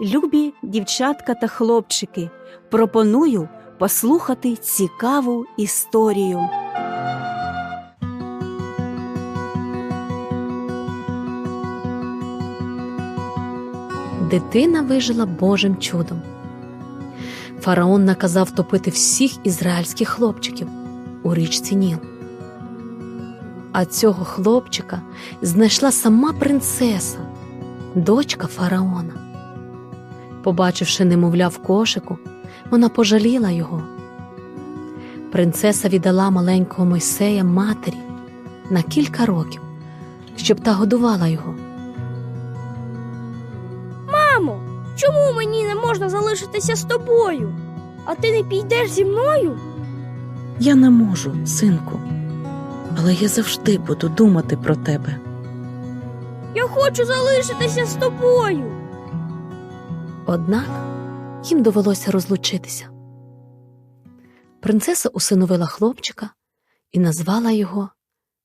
Любі дівчатка та хлопчики, пропоную послухати цікаву історію. Дитина вижила Божим чудом. Фараон наказав топити всіх ізраїльських хлопчиків у річці Ніл. А цього хлопчика знайшла сама принцеса, дочка фараона. Побачивши немовля в кошику, вона пожаліла його. Принцеса віддала маленького Мойсея матері на кілька років, щоб та годувала його. Мамо, чому мені не можна залишитися з тобою? А ти не підеш зі мною? Я не можу, синку, але я завжди буду думати про тебе. Я хочу залишитися з тобою. Однак їм довелося розлучитися. Принцеса усиновила хлопчика і назвала його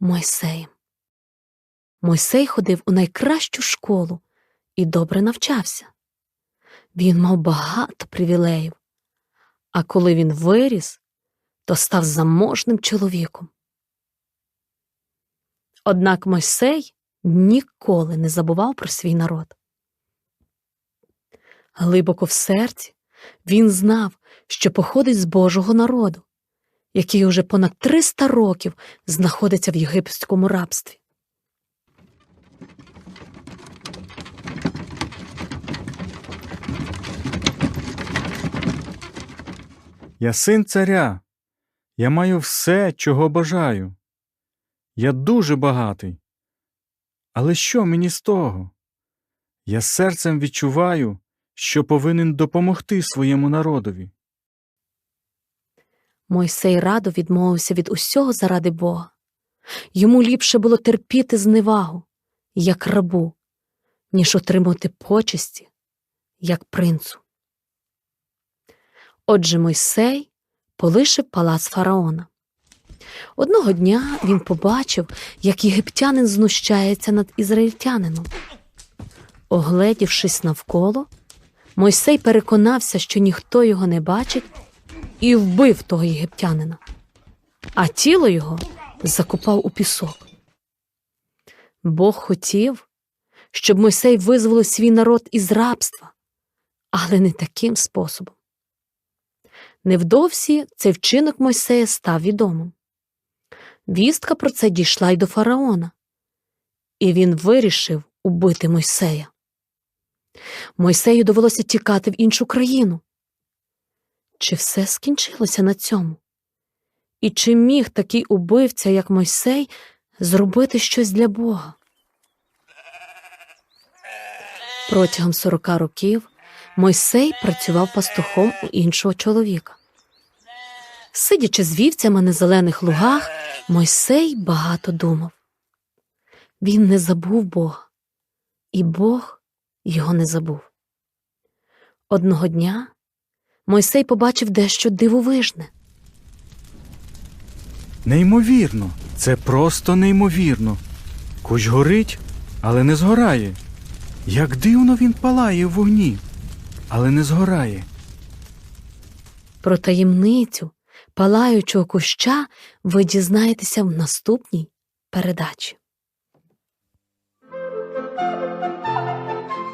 Мойсеєм. Мойсей ходив у найкращу школу і добре навчався. Він мав багато привілеїв, а коли він виріс, то став заможним чоловіком. Однак Мойсей ніколи не забував про свій народ. Глибоко в серці він знав, що походить з Божого народу, який уже понад 300 років знаходиться в єгипетському рабстві. Я син царя. Я маю все, чого бажаю. Я дуже багатий. Але що мені з того? Я серцем відчуваю, що повинен допомогти своєму народові. Мойсей радо відмовився від усього заради Бога. Йому ліпше було терпіти зневагу, як рабу, ніж отримати почесті, як принцу. Отже, Мойсей полишив палац фараона. Одного дня він побачив, як єгиптянин знущається над ізраїльтянином. Огледівшись навколо, Мойсей переконався, що ніхто його не бачить, і вбив того єгиптянина, а тіло його закопав у пісок. Бог хотів, щоб Мойсей визволив свій народ із рабства, але не таким способом. Невдовзі цей вчинок Мойсея став відомим. Вістка про це дійшла й до фараона, і він вирішив убити Мойсея. Мойсею довелося тікати в іншу країну. Чи все скінчилося на цьому? І чи міг такий убивця, як Мойсей, зробити щось для Бога? Протягом сорока років Мойсей працював пастухом у іншого чоловіка. Сидячи з вівцями на зелених лугах, Мойсей багато думав. Він не забув Бога, і Бог його не забув. Одного дня Мойсей побачив дещо дивовижне. Неймовірно, це просто неймовірно. Кущ горить, але не згорає. Як дивно він палає в вогні, але не згорає. Про таємницю палаючого куща ви дізнаєтеся в наступній передачі.